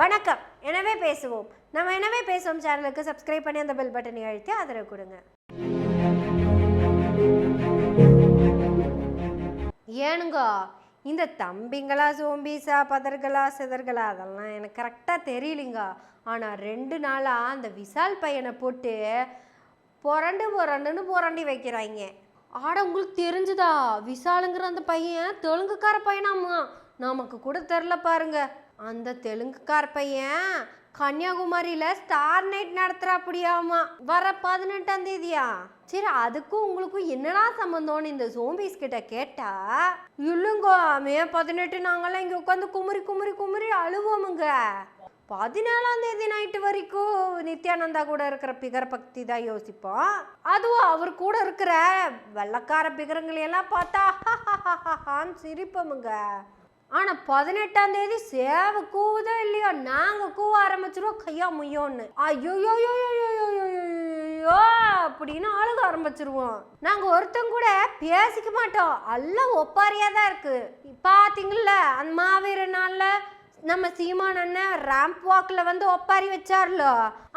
வணக்கம். எனவே பேசுவோம். நம்ம எனவே பேசுவோம் சேனலுக்கு சப்ஸ்கிரைப் பண்ணி அந்த பெல் பட்டனை அழுத்தி ஆதரவு கொடுங்க. ஏனுங்க இந்த தம்பிங்களா சோம்பிஸா பதர்களா சிதர்களா அதெல்லாம் எனக்கு கரெக்டாக தெரியலிங்க. ஆனால் ரெண்டு நாளாக அந்த விசால் பையனை போட்டு புரண்டு புரண்டுன்னு புரண்டி வைக்கிறாங்க ஆட உங்களுக்கு தெரிஞ்சுதா? விசாலுங்கிற அந்த பையன் தெலுங்குக்கார பையனாமா? நமக்கு கூட தெரில பாருங்க. அந்த தெலுங்குக்கார பையன் கன்னியாகுமரியில ஸ்டார் நைட் நடத்துறாப்படியாமா? வர பதினெட்டாம் தேதியா? சரி அதுக்கும் உங்களுக்கும் என்னடா சம்மந்தம்னு இந்த சோம்பிஸ் கிட்ட கேட்டா இல்லைங்க மே பதினெட்டு நாங்கெல்லாம் இங்க உட்காந்து குமுறி குமுறி குமுறி அழுவோமுங்க. பதினேழாம் தேதி நைட்டு வரைக்கும் நித்யானந்தா கூட இருக்கிற பிகர பக்தி தான் யோசிப்போம். அதுவும் அவர் கூட இருக்கிற வெள்ளக்கார பிகரங்களையெல்லாம் பார்த்தா சிரிப்பமுங்க சிரிப்போமுங்க. ஆனால் பதினெட்டாம் தேதி சேவை கூவுதோ இல்லையோ நாங்கள் கூவ ஆரம்பிச்சிருவோம் கையா முய்யோன்னு. ஐயோயோயோயோயோயோயோ அப்படின்னு அழுக ஆரம்பிச்சிருவோம். நாங்கள் ஒருத்தங்க கூட பேசிக்க மாட்டோம். எல்லாம் ஒப்பாரியாக தான் இருக்குது பார்த்தீங்கள அந்த மாவீர நாளில் நம்ம சீமான் அண்ணன் ரேம்ப் வாக்கில் வந்து ஒப்பாரி வச்சார்லோ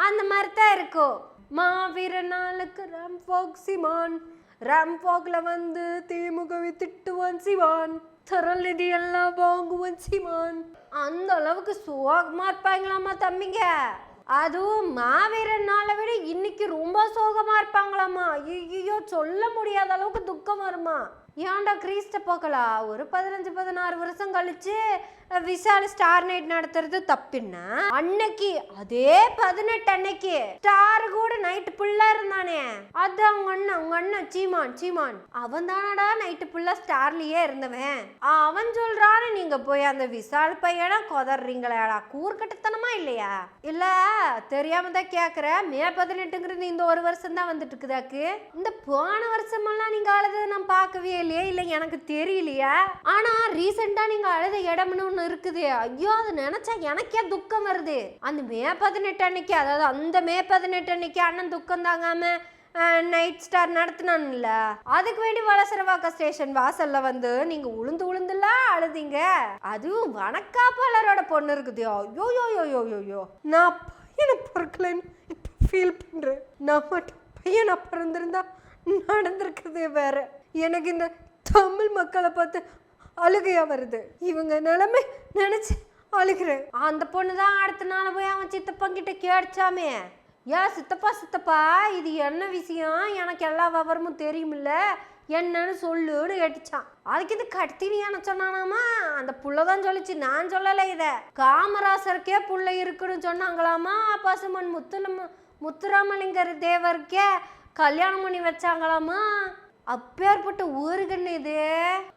அந்த மாதிரி தான் இருக்கும். மாவீர நாளுக்கு ரேம்ப் வாக் சீமான். ரேம்ப் வாக்கில் வந்து திமுகவை திட்டுவான் சிவான் திரள் நிதி எல்லாம் வாங்குவான் சிவான் அந்த அளவுக்கு சோகமா இருப்பாங்களாமா தம்பிங்க அதுவும் மாவீரன் நாளை விட இன்னைக்கு ரொம்ப சோகமா இருப்பாங்களாமா ஐயோ சொல்ல முடியாத அளவுக்கு துக்கம் வருமா ஏன்டா கிறிஸ்ட போக்கலா? ஒரு பதினஞ்சு பதினாறு வருஷம் கழிச்சு விசால் விஷால் ஸ்டார் நைட் நடத்துறது தப்புன்னா அன்னைக்கு அதே பதினெட்டு அன்னைக்கு ஸ்டார் கூட நைட்டு புல்லா இருந்தானே. அது அவங்க அண்ணன் அவங்க அண்ணன் சீமான் சீமான். அவன் தானடா நைட்டு புல்லா ஸ்டார்லயே இருந்தவன். அவன் சொல்றான்னு நீங்க போய் அந்த விஷால் பையனா கொதறீங்களேடா கூர்க்கட்டத்தனமா இல்லையா? இல்ல தெரியாம தான் கேக்குற. மே பதினெட்டுங்கிறது இந்த ஒரு வருஷம் தான் வந்துட்டு இருக்குதாக்கு. இந்த போன வருஷமெல்லாம் நீங்க அழுது நான் பார்க்கவே இல்லையே இல்லை எனக்கு தெரியலையே? ஆனா ரீசெண்டாக நீங்க அழுத இடம்னு ஒன்று இருக்குது. ஐயோ அதை நினைச்சா எனக்கே துக்கம் வருது. அந்த மே பதினெட்டு அன்னைக்கு அதாவது அந்த மே பதினெட்டு அன்னைக்கு அண்ணன் துக்கம் தாங்காம நைட் ஸ்டார் நடத்தினான்ல. அதுக்கு வேண்டி வளசரவாக்க ஸ்டேஷன் வாசல்ல வந்து நீங்க உளுந்து உளுந்துலாம் அழுதீங்க. அதுவும் வணக்காப்பாளரோட பொண்ணு இருக்குது. ஐயோ யோ யோ யோ யோ யோ நான் பையனை பிறக்கலைன்னு இப்போ ஃபீல் பண்றேன். நான் மட்டும் பையனை பிறந்திருந்தா நடந்திருக்குது வேற. எனக்கு இந்த தமிழ் மக்களை பார்த்து அழுகையா வருது. இவங்க நிலைமை நினைச்சு அழுகிறேன். அந்த பொண்ணு தான் அடுத்த நாள் போய் அவன் சித்தப்பங்கிட்ட கேட்சாமே ஏன் சித்தப்பா சித்தப்பா இது என்ன விஷயம்? எனக்கு எல்லா விவரமும் தெரியுமில்ல. என்னன்னு சொல்லுன்னு கேட்டுச்சான். அதுக்கு இது கட்டினியான சொன்னானாமா? அந்த புள்ள தான் சொல்லிச்சு. நான் சொல்லலை இதை. காமராசருக்கே புள்ள இருக்குன்னு சொன்னாங்களாமா? பசுமன் முத்துலம முத்துராமலிங்கர் தேவருக்கே கல்யாணம் பண்ணி வச்சாங்களாமா? அப்பேற்பட்ட ஊருகன்னு இது.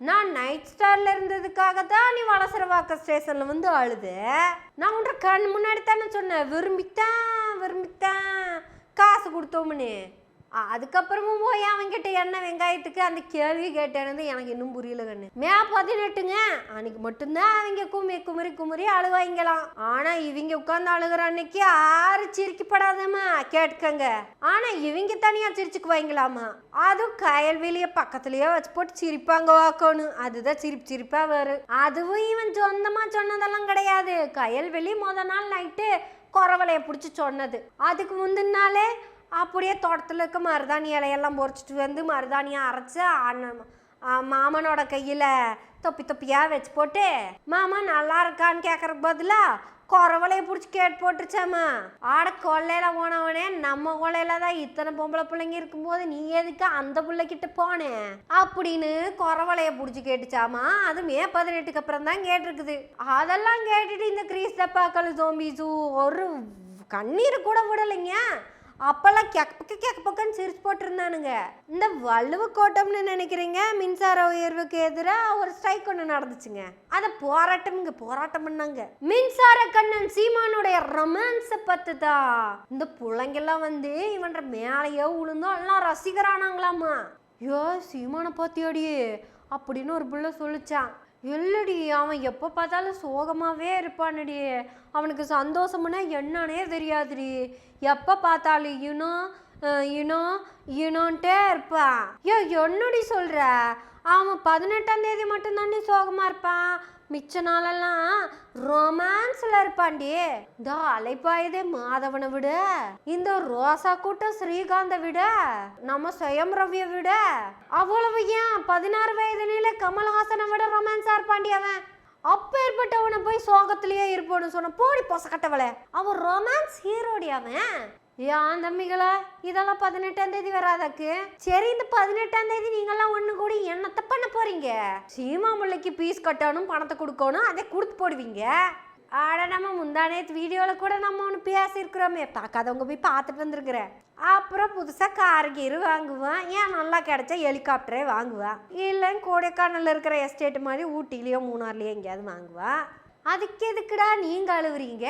நான் நைட் ஸ்டார்ல இருந்ததுக்காக தான் நீ வளசரவாக்க ஸ்டேஷன்ல வந்து அழுது. நான் உன்ற கண் முன்னாடி தானே சொன்னேன் விரும்பித்தான் விரும்பித்தான். காசு கொடுத்தோம்னு. அதுக்கப்புறமும் போய் அவன்கிட்ட என்ன வெங்காயத்துக்கு அந்த கேள்வி கேட்டேன்னு எனக்கு இன்னும் புரியல கண்ணு. மே பதினெட்டுங்க. அன்னைக்கு மட்டும்தான் அவங்க குமி குமரி குமரி அழுவாங்களாம். ஆனா இவங்க உட்கார்ந்து அழுகுற அன்னைக்கு ஆறு சிரிக்கப்படாதம்மா. கேட்கங்க ஆனா இவங்க தனியா சிரிச்சுக்குவாங்களாமா அதுவும் கயல்வெளிய பக்கத்துலயே வச்சு போட்டு சிரிப்பாங்க வாக்கணும் அதுதான் சிரிப்பு சிரிப்பா வரும் அதுவும் இவன் சொந்தமா சொன்னதெல்லாம் கிடையாது. கயல்வெளி முத நாள் நைட்டு குறவலைய பிடிச்சி சொன்னது. அதுக்கு முந்தின நாளே அப்படியே தோட்டத்தில் இருக்க மருதாணி இலையெல்லாம் பொறிச்சிட்டு வந்து மருதாணியை அரைச்சி அண்ணன் மாமனோட கையில் தொப்பி தொப்பியாக வச்சு போட்டு மாமா நல்லா இருக்கான்னு கேட்குறக்கு பதிலாக குறவலைய பிடிச்சி கேட்டு போட்டுருச்சாமா ஆட கொள்ளையில போனவனே நம்ம கொள்ளையில தான் இத்தனை பொம்பளை பிள்ளைங்க இருக்கும்போது நீ எதுக்கு அந்த பிள்ளைக்கிட்ட போனேன் அப்படின்னு குறவலைய பிடிச்சி கேட்டுச்சாமா அது மே பதினெட்டுக்கு அப்புறம் தான் கேட்டிருக்குது. அதெல்லாம் கேட்டுட்டு இந்த கிரீஸ் டப்பாக்கள் ஜோம்பிஸு ஒரு கண்ணீர் கூட விடலைங்க. அப்பெல்லாம் கெக் பக்க கேக்க பக்கன்னு சிரிச்சு போட்டிருந்தானுங்க. இந்த வலுவு கோட்டம்னு நினைக்கிறீங்க? மின்சார உயர்வுக்கு எதிராக ஒரு ஸ்ட்ரைக் ஒன்று நடந்துச்சுங்க. அதை போராட்டம்ங்க போராட்டம் பண்ணாங்க. மின்சார கண்ணன் சீமானுடைய ரொமான்ஸை பார்த்து தான் இந்த பிள்ளைங்கெல்லாம் வந்து இவன்ற மேலேயோ விழுந்தோம் எல்லாம் ரசிகரானாங்களாமா. ஐயோ சீமானை பாத்தியாடி அப்படின்னு ஒரு பிள்ளை சொல்லிச்சான். இல்லடி அவன் எப்போ பார்த்தாலும் சோகமாகவே இருப்பானடி. அவனுக்கு சந்தோஷம்னா என்னன்னே தெரியாதுடி. எப்போ பார்த்தாலும் இனோ இனோ இனோன்ட்டே இருப்பான். ஏ என்னடி சொல்கிற அவன் பதினெட்டாம் தேதி மட்டும்தாண்டி சோகமாக இருப்பான். மிச்ச நாளெல்லாம் ரொமான்ஸ்ல இருப்பாண்டி. இந்த அலைப்பாயுதே மாதவனை விட இந்த ரோசா கூட்டம் ஸ்ரீகாந்த விட நம்ம சுயம் ரவியை விட அவ்வளவு ஏன் பதினாறு வயதுல கமல்ஹாசனை விட ரொமான்ஸா இருப்பாண்டி அவன்? அப்பேற்பட்டவனை போய் சோகத்திலேயே இருப்போன்னு சொன்ன போடி பொசக்கட்டவளே. அவன் ரொமான்ஸ் ஹீரோடி அவன். ஏன் தம்பிகளா இதெல்லாம் பதினெட்டாம் தேதி வராதாக்கு. சரி இந்த பதினெட்டாம் தேதி நீங்கெல்லாம் ஒன்று கூடி என்னத்த பண்ண போறீங்க? சீமா முல்லைக்கு பீஸ் கட்டணும் பணத்தை கொடுக்கணும் அதை கொடுத்து போடுவீங்க. ஆட நம்ம முந்தானேத்து வீடியோவில் கூட நம்ம ஒன்று பேசியிருக்கிறோமே. பார்க்காதவங்க போய் பார்த்துட்டு வந்துருக்குறேன். அப்புறம் புதுசாக கார் கீர் வாங்குவேன். ஏன் நல்லா கிடச்சா ஹெலிகாப்டரே வாங்குவேன். இல்லை கோடைக்கானலில் இருக்கிற எஸ்டேட் மாதிரி ஊட்டிலேயோ மூணார்லேயோ எங்கேயாவது வாங்குவேன். அதுக்கு எதுக்குடா நீங்க அழுவுறீங்க?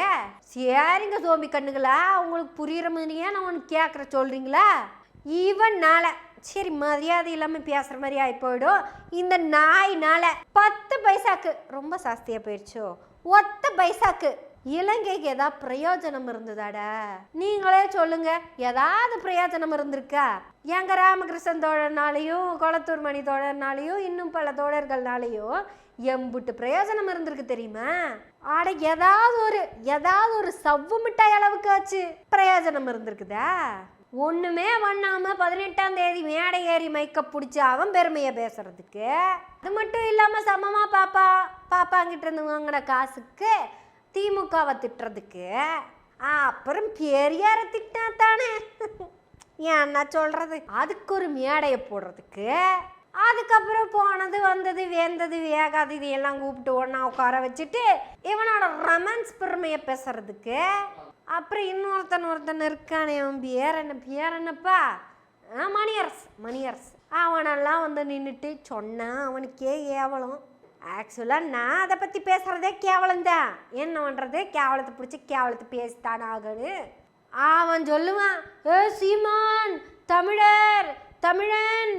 சரிங்க சோம்பி கண்ணுங்களா உங்களுக்கு புரியுற மாதிரியே நான் ஒன்று கேட்குற சொல்கிறீங்களா இவனால சரி மரியாதை இல்லாமல் பேசுகிற மாதிரி ஆகி போயிடும். இந்த நாயினால பத்து பைசாக்கு ரொம்ப சாஸ்தியாக போயிடுச்சோ ஒத்த பைசாக்கு இலங்கைக்கு ஏதாவது பிரயோஜனம் இருந்ததாடா? நீங்களே சொல்லுங்க ஏதாவது பிரயோஜனம் இருந்திருக்கா? எங்க ராமகிருஷ்ணன் தோழர்னாலையும் கொளத்தூர் மணி தோழர்னாலையும் இன்னும் பல தோழர்கள்னாலையும் எம்புட்டு பிரயோஜனம் இருந்திருக்கு தெரியுமா? ஆட ஏதாவது ஒரு ஏதாவது ஒரு சவ்வு மிட்டாய் அளவுக்கு ஆச்சு பிரயோஜனம் இருந்திருக்குதா? ஒண்ணுமே பண்ணாம பதினெட்டாம் தேதி மேடை ஏறி மைக்க பிடிச்சி அவன் பெருமையை பேசுறதுக்கு. அது மட்டும் இல்லாம சமமா பாப்பா? பாப்பாங்கிட்ட இருந்து வாங்கின காசுக்கு திமுகவை திட்டுறதுக்கு அப்புறம் பெரியார திட்டா தானே? என்ன சொல்கிறது அதுக்கு ஒரு மேடையை போடுறதுக்கு அதுக்கப்புறம் போனது வந்தது வேந்தது வேகாது எல்லாம் கூப்பிட்டு ஒன்றா உட்கார வச்சுட்டு இவனோட ரொமான்ஸ் பெருமையை பேசுறதுக்கு அப்புறம் இன்னொருத்தன் ஒருத்தன் இருக்கானே அவன் பேர் என்ன பேர் என்னப்பா? ஆ, மணியரசு மணியரசு. அவனெல்லாம் வந்து நின்றுட்டு சொன்னான் அவனுக்கே ஏவலம். ஆக்சுவலாக நான் அதை பற்றி பேசுகிறதே கேவலம்தான். என்ன பண்ணுறது கேவலத்தை பிடிச்சி கேவலத்தை பேசித்தான் ஆகணும் அவன் சொல்லுவான் ஏ சீமான் தமிழர் தமிழன்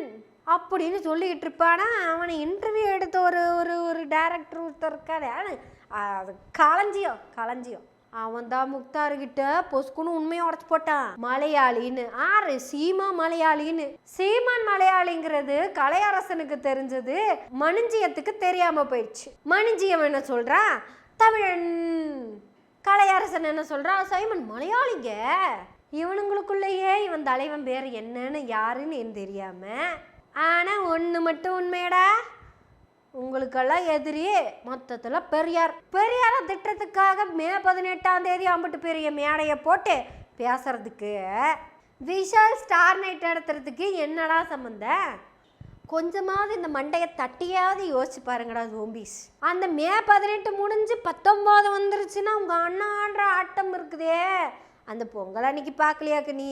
அப்படின்னு சொல்லிக்கிட்டு இருப்பானா? அவனை இன்டர்வியூ எடுத்த ஒரு ஒரு ஒரு டேரக்டர் ஒருத்தர் இருக்காரு. அது களஞ்சியம் களஞ்சியம். அவன் தான் முக்தார்கிட்ட பொசுக்குன்னு உண்மையை உடச்சு போட்டான். மலையாளின்னு. ஆறு சீமா மலையாளின்னு. சீமான் மலையாளிங்கிறது கலையரசனுக்கு தெரிஞ்சது மணிஞ்சியத்துக்கு தெரியாம போயிடுச்சு. மணிஞ்சியம் என்ன சொல்றான் தமிழன் கலையரசன் என்ன சொல்றான் சைமன் மலையாளிங்க. இவனுங்களுக்குள்ளேயே இவன் தலைவன் பேர் என்னன்னு யாருன்னு தெரியாம. ஆனா ஒன்று மட்டும் உண்மையடா. உங்களுக்கெல்லாம் எதிரி மொத்தத்தில் பெரியார். பெரியாரை திட்டத்துக்காக மே பதினெட்டாம் தேதி அம்பிட்டு பெரிய மேடையை போட்டு பேசுறதுக்கு விஷால் ஸ்டார் நைட் நடத்துறதுக்கு என்னடா சம்மந்தம் கொஞ்சமாவது இந்த மண்டையை தட்டியாவது யோசிச்சு பாருங்கடா ஜோம்பிஸ் அந்த மே பதினெட்டு முடிஞ்சு பத்தொம்போது வந்துருச்சுன்னா உங்கள் அண்ணான்ற ஆட்டம் இருக்குதே. அந்த பொங்கல் அன்னைக்கு பார்க்கலையாக்கு நீ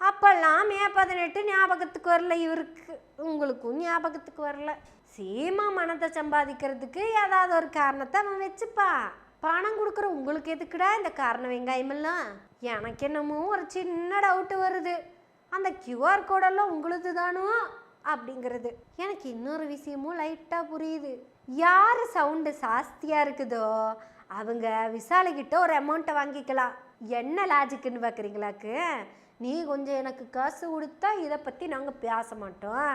அப்பெல்லாம் மே பதினெட்டு ஞாபகத்துக்கு வரல இவருக்கு. உங்களுக்கும் ஞாபகத்துக்கு வரல. சீமா மனத்தை சம்பாதிக்கிறதுக்கு ஏதாவது ஒரு காரணத்தை அவன் வச்சுப்பான் பணம் கொடுக்குற உங்களுக்கு எதுக்குடா இந்த காரண வெங்காயமெல்லாம்? எனக்கு என்னமோ ஒரு சின்ன டவுட்டு வருது. அந்த கியூஆர் கோடெல்லாம் உங்களுது தானோ அப்படிங்கிறது. எனக்கு இன்னொரு விஷயமும் லைட்டாக புரியுது. யார் சவுண்டு ஜாஸ்தியாக இருக்குதோ அவங்க விசாலிக்கிட்ட ஒரு அமௌண்ட்டை வாங்கிக்கலாம். என்ன லாஜிக்குன்னு பார்க்குறீங்களாக்கு நீ கொஞ்சம் எனக்கு காசு கொடுத்தா இதை பற்றி நாங்கள் பேச மாட்டோம்.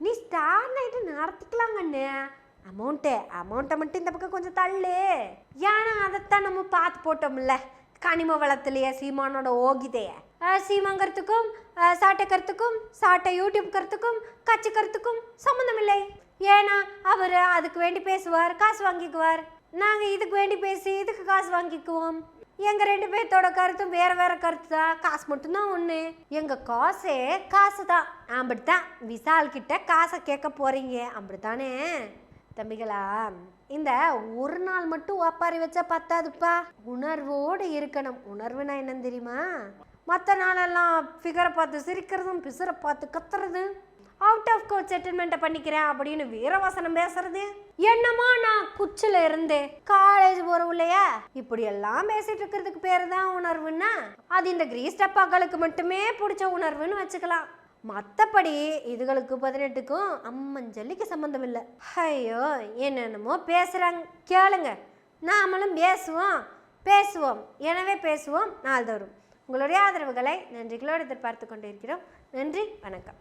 நீ ஸ்டார் நைட்டு நடத்திக்கலாங்கண்ணே அமௌண்ட்டு அமௌண்ட்டை மட்டும் இந்த பக்கம் கொஞ்சம் தள்ளு. ஏன்னா அதைத்தான் நம்ம பார்த்து போட்டோம்ல. கனிம வளத்துலையே சீமானோட ஓகிதைய. சீமாங்கிறதுக்கும் அஹ், சாட்டைக்கறதுக்கும் சாட்டை யூடியூப்கறதுக்கும் கட்சிக்கறதுக்கும் சம்மந்தம் இல்லை ஏன்னா அவர் அதுக்கு வேண்டி பேசுவார் காசு வாங்கிக்குவார். நாங்கள் இதுக்கு வேண்டி பேசி இதுக்கு காசு வாங்கிக்குவோம். எங்கள் ரெண்டு பேர்த்தோட கருத்தும் வேறு வேறு கருத்து தான் காசு மட்டும்தான் ஒன்று எங்கள் காசே காசு தான் அப்படித்தான் விசால் கிட்ட காசை கேட்க போறீங்க. அப்படித்தானே? தம்பிகளா இந்த ஒரு நாள் மட்டும் ஒப்பாரி வச்சா பத்தாதுப்பா. உணர்வோடு இருக்கணும். உணர்வுனா என்னன்னு தெரியுமா? மற்ற நாளெல்லாம் ஃபிகரை பார்த்து சிரிக்கிறதும் பிசரை பார்த்து கத்துறது அவுட் ஆஃப் கோச் செட்டில்மெண்ட்டை பண்ணிக்கிறேன் அப்படின்னு வீரவசனம் பேசுறது. என்னமோ நான் குச்சில இருந்து காலேஜ் போறோம் இல்லையா இப்படி எல்லாம் பேசிட்டு இருக்கிறதுக்கு பேர் தான் உணர்வுன்னா அது இந்த கிரீஸ் டப்பாக்களுக்கு மட்டுமே பிடிச்ச உணர்வுன்னு வச்சுக்கலாம். மற்றபடி இதுகளுக்கு பதினெட்டுக்கும் அம்மஞ்சல்லிக்கு சம்மந்தம் இல்லை ஐயோ என்னென்னமோ பேசுகிறாங்க கேளுங்க. நாமளும் பேசுவோம். பேசுவோம். எனவே பேசுவோம் நாள்தோறும். உங்களுடைய ஆதரவுகளை நன்றிகளோடு எதிர்பார்த்து கொண்டிருக்கிறோம். நன்றி வணக்கம்.